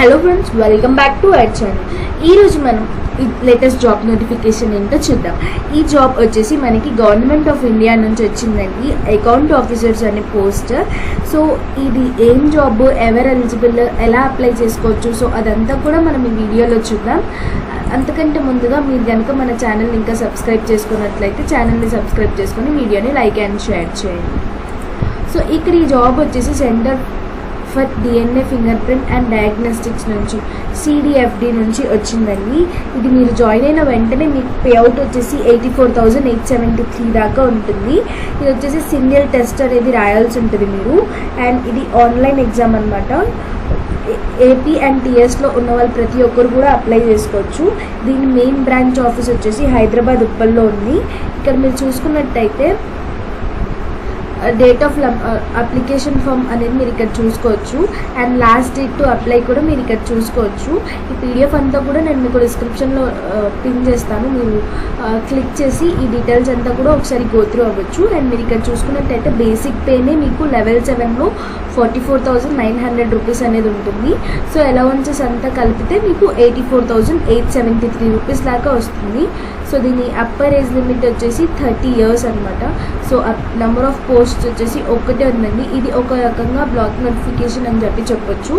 Hello friends welcome back to our channel ఈరోజు మనం latest job notification ఏంటో చూద్దాం. ఈ జాబ్ వచ్చేసి మనకి గవర్నమెంట్ ఆఫ్ ఇండియా నుంచి వచ్చిందండి. అకౌంట్ ఆఫీసర్స్ అనే పోస్ట్ సో ఇది ఏం జాబ్ ఎవరు ఎలిజిబుల్ ఎలా అప్లై చేసుకోవచ్చు? సో అదంతా కూడా మనం ఈ వీడియోలో చూద్దాం. అంతకంటే ముందుగా మీరు కనుక మన ఛానల్ని ఇంకా సబ్స్క్రైబ్ చేసుకున్నట్లయితే ఛానల్ని సబ్స్క్రైబ్ చేసుకుని వీడియోని లైక్ అండ్ షేర్ చేయండి. సో ఇక్కడ ఈ జాబ్ వచ్చేసి centre for DNA finger print and diagnostics నుంచి సిడిఎఫ్డి నుంచి వచ్చిందండి. ఇది మీరు జాయిన్ అయిన వెంటనే మీకు పే అవుట్ వచ్చేసి eighty four thousand eight seventy three దాకా ఉంటుంది. ఇది వచ్చేసి సింగిల్ టెస్ట్ అనేది రాయాల్సి ఉంటుంది మీరు. అండ్ ఇది ఆన్లైన్ ఎగ్జామ్ అనమాట ఏపీ అండ్ టీఎస్లో ఉన్న వాళ్ళు ప్రతి ఒక్కరు కూడా అప్లై చేసుకోవచ్చు. దీని మెయిన్ బ్రాంచ్ ఆఫీస్ వచ్చేసి హైదరాబాద్ ఉప్పల్లో ఉంది. ఇక్కడ మీరు చూసుకున్నట్టయితే డేట్ ఆఫ్ అప్లికేషన్ ఫామ్ అనేది మీరు ఇక్కడ చూసుకోవచ్చు. And last date to apply కూడా మీరు ఇక్కడ చూసుకోవచ్చు. ఈ పీడిఎఫ్ అంతా కూడా నేను మీకు డిస్క్రిప్షన్లో పిన్ uh, చేస్తాను. మీరు uh, క్లిక్ చేసి ఈ డీటెయిల్స్ అంతా కూడా ఒకసారి గోత్రూ అవ్వచ్చు. అండ్ మీరు ఇక్కడ చూసుకున్నట్టయితే బేసిక్ పేనే మీకు లెవెల్ సెవెన్లో forty four thousand nine hundred rupees అనేది ఉంటుంది. సో అలవన్సెస్ అంతా కలిపితే మీకు eighty four thousand eight seventy three rupees దాకా వస్తుంది. సో దీని అప్పర్ ఏజ్ లిమిట్ వచ్చేసి థర్టీ ఇయర్స్ అనమాట సో నెంబర్ ఆఫ్ పోస్ట్స్ వచ్చేసి ఒకటే ఉందండి. ఇది ఒక రకంగా బ్లాక్ నోటిఫికేషన్ అని చెప్పి చెప్పొచ్చు.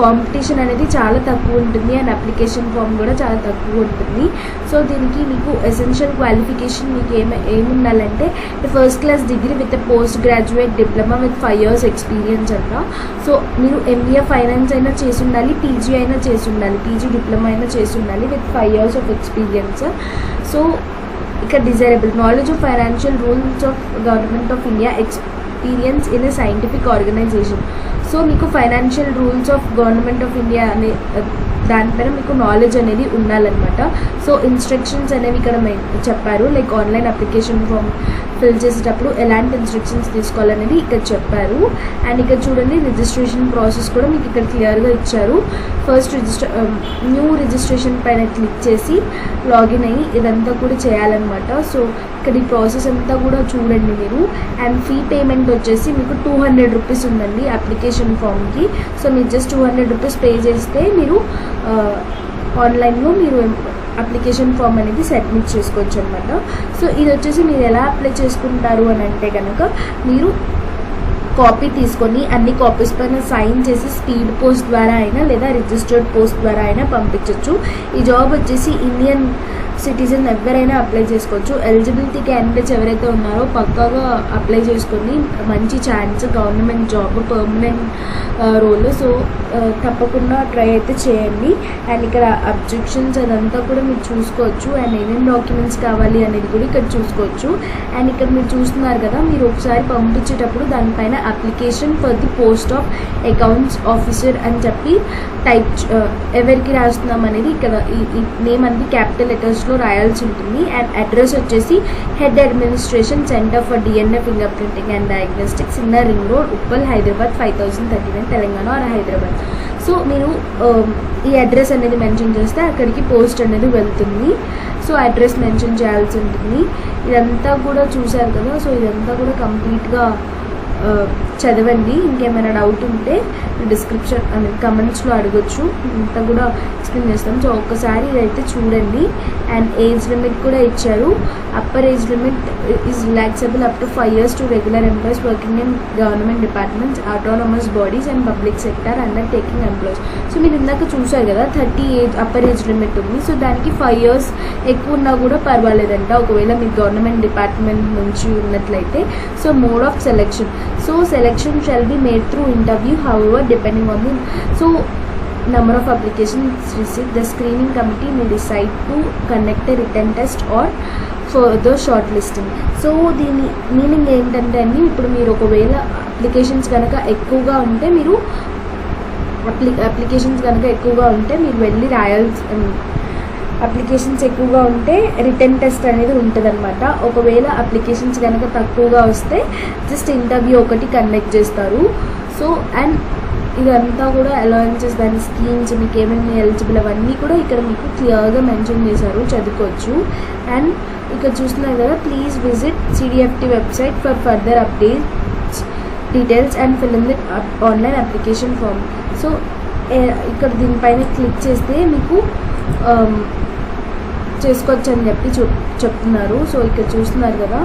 కాంపిటీషన్ అనేది చాలా తక్కువ ఉంటుంది. అండ్ అప్లికేషన్ ఫామ్ కూడా చాలా తక్కువ ఉంటుంది. సో దీనికి మీకు ఎసెన్షియల్ క్వాలిఫికేషన్ మీకు ఏమి ఏముండాలంటే first class degree with post graduate diploma with five years experience అంట. సో మీరు ఎంబీఏ ఫైనాన్స్ అయినా చేసి ఉండాలి పీజీ అయినా చేసి ఉండాలి పీజీ డిప్లొమా అయినా చేసి ఉండాలి with five years of experience so ఇక్కడ desirable knowledge of financial rules of government of India experience in a scientific organisation so మీకు financial rules of government of India అనే దానిపైన మీకు నాలెడ్జ్ అనేది ఉండాలన్నమాట. సో ఇన్స్ట్రక్షన్స్ అనేవి ఇక్కడ చెప్పారు. Like online application form fill చేసేటప్పుడు ఎలాంటి ఇన్స్ట్రక్షన్స్ తీసుకోవాలనేది ఇక్కడ చెప్పారు. అండ్ ఇక్కడ చూడండి రిజిస్ట్రేషన్ ప్రాసెస్ కూడా మీకు ఇక్కడ క్లియర్గా ఇచ్చారు. ఫస్ట్ రిజిస్టర్ న్యూ రిజిస్ట్రేషన్ పైన క్లిక్ చేసి లాగిన్ అయ్యి ఇదంతా కూడా చేయాలన్నమాట. సో ఇక్కడ ఈ ప్రాసెస్ అంతా కూడా చూడండి మీరు. అండ్ ఫీ పేమెంట్ వచ్చేసి మీకు టూ హండ్రెడ్ రూపీస్ ఉందండి అప్లికేషన్ ఫామ్కి. సో మీరు just two hundred rupees pay చేస్తే మీరు ఆన్లైన్లో మీరు అప్లికేషన్ ఫామ్ అనేది సబ్మిట్ చేసుకోవచ్చు అనమాట సో ఇది వచ్చేసి మీరు ఎలా అప్లై చేసుకుంటారు అని అంటే కనుక మీరు కాపీ తీసుకొని అన్ని కాపీస్ పైన సైన్ చేసి స్పీడ్ పోస్ట్ ద్వారా అయినా లేదా రిజిస్టర్డ్ పోస్ట్ ద్వారా అయినా పంపించవచ్చు ఈ జాబ్ వచ్చేసి ఇండియన్ సిటిజన్ ఎవరైనా అప్లై చేసుకోవచ్చు. ఎలిజిబిలిటీ క్యాండిడేట్స్ ఎవరైతే ఉన్నారో పక్కాగా అప్లై చేసుకొని మంచి chance government job permanent role. So తప్పకుండా ట్రై అయితే చేయండి. అండ్ ఇక్కడ అబ్జెక్షన్స్ అదంతా కూడా మీరు చూసుకోవచ్చు. అండ్ ఏమేమి డాక్యుమెంట్స్ కావాలి అనేది కూడా ఇక్కడ చూసుకోవచ్చు. అండ్ ఇక్కడ మీరు చూస్తున్నారు కదా మీరు ఒకసారి పంపించేటప్పుడు దానిపైన application for the post of accounts officer అని చెప్పి టైప్ ఎవరికి రాస్తున్నాం అనేది ఇక్కడ ఈ నేమ్ అనేది క్యాపిటల్ లెటర్స్లో రాయాల్సి ఉంటుంది. అండ్ అడ్రస్ వచ్చేసి head administration centre for DNA fingerprinting and diagnostics in ring road Uppal Hyderabad five thousand thirty nine Telangana or Hyderabad so మీరు um, ఈ అడ్రస్ అనేది మెన్షన్ చేస్తే అక్కడికి పోస్ట్ అనేది వెళ్తుంది. సో అడ్రస్ మెన్షన్ చేయాల్సి ఉంటుంది. ఇదంతా కూడా చూశారు కదా. సో ఇదంతా కూడా కంప్లీట్గా చదవండి. ఇంకేమైనా డౌట్ ఉంటే డిస్క్రిప్షన్ అనేది కమెంట్స్లో అడగొచ్చు. ఇంత కూడా ఎక్స్ప్లెయిన్ చేస్తాం. సో ఒక్కసారి ఇదైతే చూడండి. అండ్ ఏజ్ లిమిట్ కూడా ఇచ్చారు. Upper age limit is relaxable up to five years to regular employees working in government departments autonomous bodies and public sector undertaking employees so మీరు ఇందాక చూసారు కదా thirty age upper age limit ఉంది. So దానికి five years ఎక్కువ ఉన్నా కూడా పర్వాలేదంట. ఒకవేళ మీరు గవర్నమెంట్ డిపార్ట్మెంట్ నుంచి ఉన్నట్లయితే. So mode of selection so selection shall be made through interview however depending on the so number of applications received the screening committee may decide to conduct a written test or further shortlisting so దీని meaning ఏంటంటే అండి ఇప్పుడు మీరు ఒకవేళ applications కనుక ఎక్కువగా ఉంటే మీరు అప్లి అప్లికేషన్స్ కనుక ఎక్కువగా ఉంటే మీరు వెళ్ళి రాయాల్సి అప్లికేషన్స్ ఎక్కువగా ఉంటే రిటర్న్ టెస్ట్ అనేది ఉంటుందన్నమాట. ఒకవేళ అప్లికేషన్స్ కనుక తక్కువగా వస్తే జస్ట్ ఇంటర్వ్యూ ఒకటి కండక్ట్ చేస్తారు. సో అండ్ ఇదంతా కూడా అలవెన్సెస్ దాని స్కీమ్స్ మీకు ఏమేమి ఎలిజిబుల్ అవన్నీ కూడా ఇక్కడ మీకు క్లియర్గా మెన్షన్ చేశారు చదువుకోవచ్చు. అండ్ ఇక్కడ చూస్తున్నారు కదా please visit CDFT website for further updates details and fill in the online application form so ఇక్కడ దీనిపైన క్లిక్ చేస్తే మీకు Um, చేసుకోవచ్చు అని చెప్పి చెప్ చెప్తున్నారు. సో ఇక్కడ చూస్తున్నారు కదా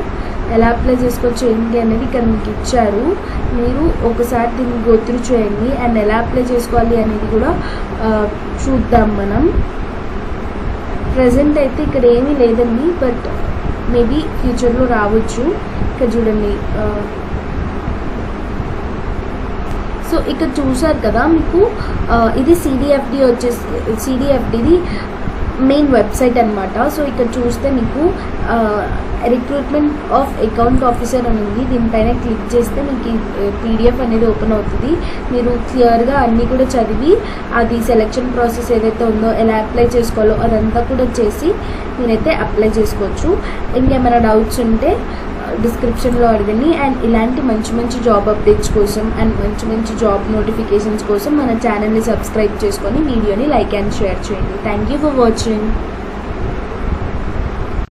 ఎలా అప్లై చేసుకోవచ్చు ఏంటి అనేది ఇక్కడ మీకు ఇచ్చారు. మీరు ఒకసారి దీన్ని గోత్రు చేయండి. అండ్ ఎలా అప్లై చేసుకోవాలి అనేది కూడా చూద్దాం మనం. ప్రజెంట్ అయితే ఇక్కడ ఏమీ లేదండి బట్ మేబీ ఫ్యూచర్లో రావచ్చు. ఇక్కడ చూడండి సో ఇక్కడ చూసారు కదా మీకు ఇది సిడిఎఫ్డి వచ్చేసి సిడిఎఫ్డిది మెయిన్ వెబ్సైట్ అనమాట సో ఇక్కడ చూస్తే మీకు రిక్రూట్మెంట్ ఆఫ్ అకౌంట్ ఆఫీసర్ అని ఉంది. దీనిపైన క్లిక్ చేస్తే మీకు పీడిఎఫ్ అనేది ఓపెన్ అవుతుంది. మీరు క్లియర్గా అన్నీ కూడా చదివి అది సెలెక్షన్ ప్రాసెస్ ఏదైతే ఉందో ఎలా అప్లై చేసుకోవాలో అదంతా కూడా చేసి మీరైతే అప్లై చేసుకోవచ్చు. ఇంకేమైనా డౌట్స్ ఉంటే డిస్క్రిప్షన్లో అడగండి అండ్ ఇలాంటి మంచి మంచి జాబ్ అప్డేట్స్ కోసం అండ్ మంచి మంచి జాబ్ నోటిఫికేషన్స్ కోసం మన ఛానల్ని సబ్స్క్రైబ్ చేసుకొని వీడియోని లైక్ అండ్ షేర్ చేయండి. Thank you for watching